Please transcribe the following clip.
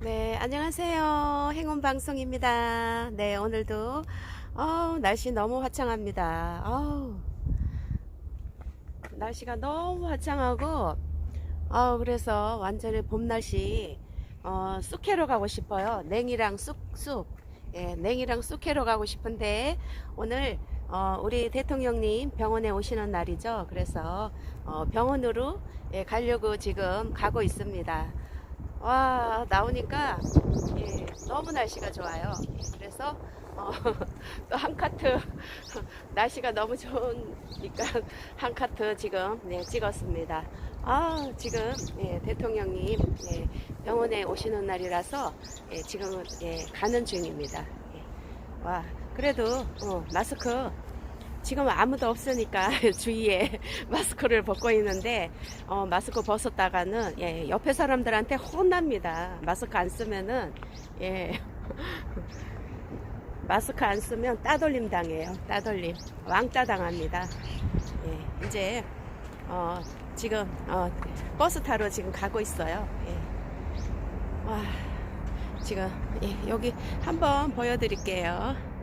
네, 안녕하세요. 행운방송입니다. 네, 오늘도, 어우, 날씨 너무 화창합니다. 어우, 날씨가 너무 화창하고, 어 그래서 완전히 봄 날씨, 어, 쑥캐러 가고 싶어요. 냉이랑 쑥, 쑥. 예, 냉이랑 쑥캐러 가고 싶은데, 오늘, 어, 우리 대통령님 병원에 오시는 날이죠. 그래서, 어, 병원으로, 예, 가려고 지금 가고 있습니다. 와 나오니까 예, 너무 날씨가 좋아요. 예, 그래서 어, 또 한 카트 날씨가 너무 좋으니까 한 카트 지금 네, 찍었습니다. 아 지금 예, 대통령님 예, 병원에 오시는 날이라서 예, 지금 예, 가는 중입니다. 예. 와 그래도 어, 마스크 지금 아무도 없으니까 주위에 마스크를 벗고 있는데 어, 마스크 벗었다가는 예, 옆에 사람들한테 혼납니다. 마스크 안 쓰면은 예. 마스크 안 쓰면 따돌림 당해요. 따돌림 왕따 당합니다. 예, 이제 어, 지금 어, 버스 타러 지금 가고 있어요. 예. 와, 지금 예, 여기 한번 보여드릴게요.